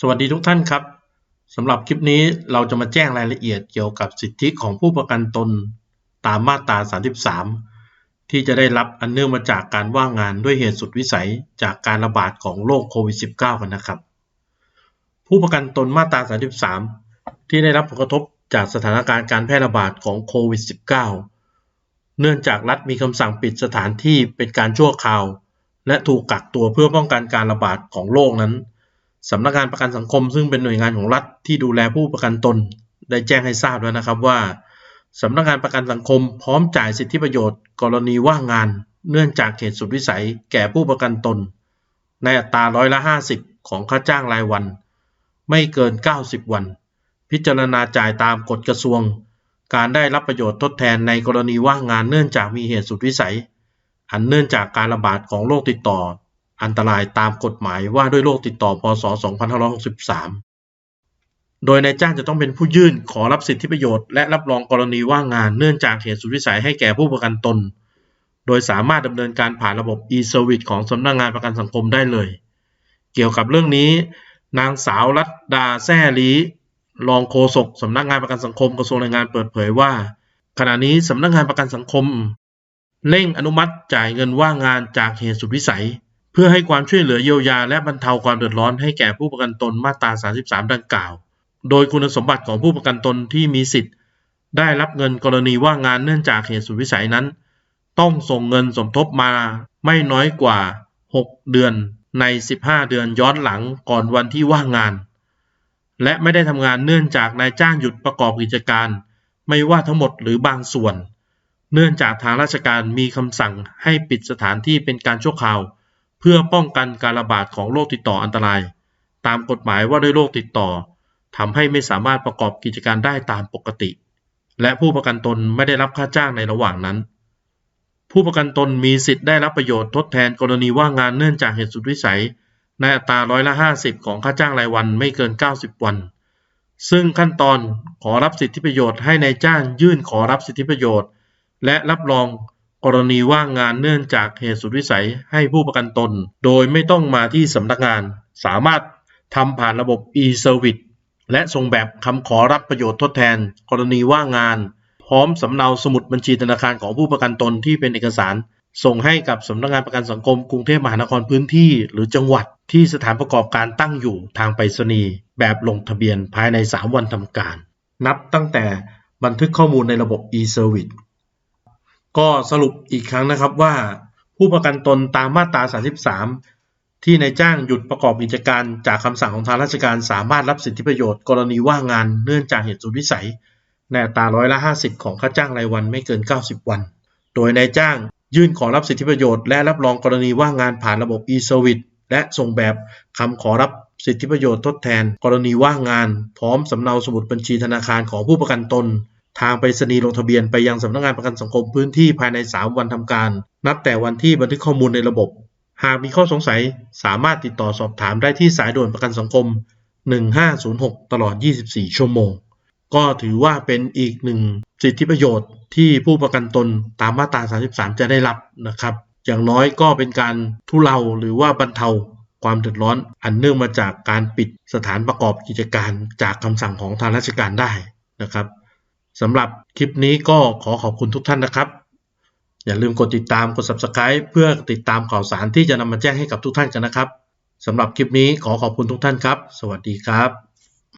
สวัสดีทุกท่านครับสำหรับคลิปนี้เราจะมาแจ้งรายละเอียดเกี่ยวกับสิทธิของผู้ประกันตนตามมาตรา 33 ที่จะได้รับอันเนื่องมาจากการว่างงานด้วยเหตุสุดวิสัยจากการระบาดของโรคโควิด -19 กันนะครับ ผู้ประกันตนมาตรา 33 ที่ได้รับผลกระทบจากสถานการณ์การแพร่ระบาดของโควิด -19 เนื่องจากรัฐมีคำสั่งปิดสถานที่เป็นการชั่วคราว และถูกกักตัวเพื่อป้องกันการระบาดของโรคนั้น สำนักงานประกันสังคม ซึ่งเป็นหน่วยงานของรัฐที่ดูแลผู้ประกันตน ได้แจ้งให้ทราบแล้วนะครับว่าสำนักงานประกันสังคมพร้อมจ่ายสิทธิประโยชน์ กรณีว่างงาน เนื่องจากเหตุสุดวิสัยแก่ผู้ประกันตน ในอัตราร้อยละ 50 ของค่าจ้างรายวัน ไม่เกิน 90 วัน พิจารณาจ่ายตามกฎกระทรวง การได้รับประโยชน์ทดแทนในกรณีว่างงานเนื่องจากมีเหตุสุดวิสัย อันเนื่องจากการระบาดของโรคติดต่อ อันตรายตามกฎหมายว่าด้วยโรคติดต่อ พศ 2563 โดยนายจ้างจะต้องเป็นผู้ยื่นขอรับสิทธิประโยชน์และรับรองกรณีว่างงานเนื่องจากเหตุสุดวิสัยให้แก่ผู้ประกันตน โดยสามารถดำเนินการผ่านระบบ e-service ของสำนักงงานประกันสังคมได้เลย เกี่ยวกับเรื่องนี้ นางสาวรัตดาแซ่ลีรองโฆษกสำนักงานประกันสังคมกระทรวงแรงงานเปิดเผยว่า ขณะนี้สำนักงานประกันสังคม เร่งอนุมัติจ่ายเงินว่างงานจากเหตุสุดวิสัย เพื่อให้ความช่วยเหลือเยียวยา และบรรเทาความเดือดร้อนให้แก่ผู้ประกันตนมาตรา 33 ดังกล่าว โดยคุณสมบัติของผู้ประกันตนที่มีสิทธิ์ ได้รับเงินกรณีว่างงานเนื่องจากเหตุสุดวิสัยนั้น ต้องส่งเงินสมทบมาไม่น้อยกว่า 6 เดือนใน 15 เดือนย้อนหลังก่อนวันที่ว่างงาน และไม่ได้ทำงานเนื่องจากนายจ้างหยุดประกอบกิจการ ไม่ว่าทั้งหมดหรือบางส่วน เนื่องจากทางราชการมีคำสั่งให้ปิดสถานที่เป็นการชั่วคราว เพื่อป้องกันการระบาดของโรคติดต่ออันตราย ตามกฎหมายว่าด้วยโรคติดต่อทำให้ไม่สามารถประกอบกิจการได้ตามปกติ และผู้ประกันตนไม่ได้รับค่าจ้างในระหว่างนั้น ผู้ประกันตนมีสิทธิ์ได้รับประโยชน์ทดแทนกรณีว่างงานเนื่องจากเหตุสุดวิสัย ในอัตราร้อยละ50 ของค่าจ้างรายวันไม่เกิน 90 วัน ซึ่งขั้นตอนขอรับสิทธิประโยชน์ให้ในายจ้างยื่นขอรับสิทธิประโยชน์ และรับรอง กรณีว่างงานเนื่องจากเหตุสุดวิสัยให้ผู้ประกันตน โดยไม่ต้องมาที่สำนักงาน สามารถทำผ่านระบบ e-service และส่งแบบคำขอรับประโยชน์ทดแทน กรณีว่างงาน พร้อมสำเนาสมุดบัญชีธนาคารของผู้ประกันตนที่เป็นเอกสาร ส่งให้กับสำนักงานประกันสังคมกรุงเทพมหานครพื้นที่ หรือจังหวัดที่สถานประกอบการตั้งอยู่ทางไปรษณีย์แบบลงทะเบียนภายใน 3 วันทำการ นับตั้งแต่บันทึกข้อมูลในระบบ e-service ก็สรุปอีกครั้งนะครับว่า ผู้ประกันตนตามมาตรา 33 ที่นายจ้างหยุดประกอบกิจการจากคำสั่งของทางราชการสามารถรับสิทธิประโยชน์ กรณีว่างงานเนื่องจากเหตุสุดวิสัยในอัตราร้อยละ 50 ของค่าจ้างรายวันไม่เกิน 90 วัน โดยนายจ้างยื่นขอรับสิทธิประโยชน์และรับรองกรณีว่างงานผ่านระบบ e-service และส่งแบบคำขอรับสิทธิประโยชน์ทดแทน กรณีว่างงาน พร้อมสำเนาสมุดบัญชีธนาคารของผู้ประกันตน ทางไปรษณีย์ลงทะเบียนไปยังสำนักงานประกันสังคมพื้นที่ภายใน 3 วันทำการ นับแต่วันที่บันทึกข้อมูลในระบบ หากมีข้อสงสัยสามารถติดต่อสอบถามได้ที่สายด่วนประกันสังคม 1506 ตลอด 24 ชั่วโมง ก็ถือว่าเป็นอีกหนึ่งสิทธิประโยชน์ที่ผู้ประกันตนตามมาตรา 33 จะได้รับนะครับ อย่างน้อยก็เป็นการทุเลาหรือว่าบรรเทาความเดือดร้อนอันเนื่องมาจากการปิดสถานประกอบกิจการจากคำสั่งของทางราชการได้นะครับ สำหรับคลิปนี้ก็ขอขอบคุณทุกท่านนะครับ อย่าลืมกดติดตามกด subscribe เพื่อติดตามข่าวสารที่จะนำมาแจ้งให้กับทุกท่านกันนะครับสำหรับคลิปนี้ขอขอบคุณทุกท่านครับ สวัสดีครับ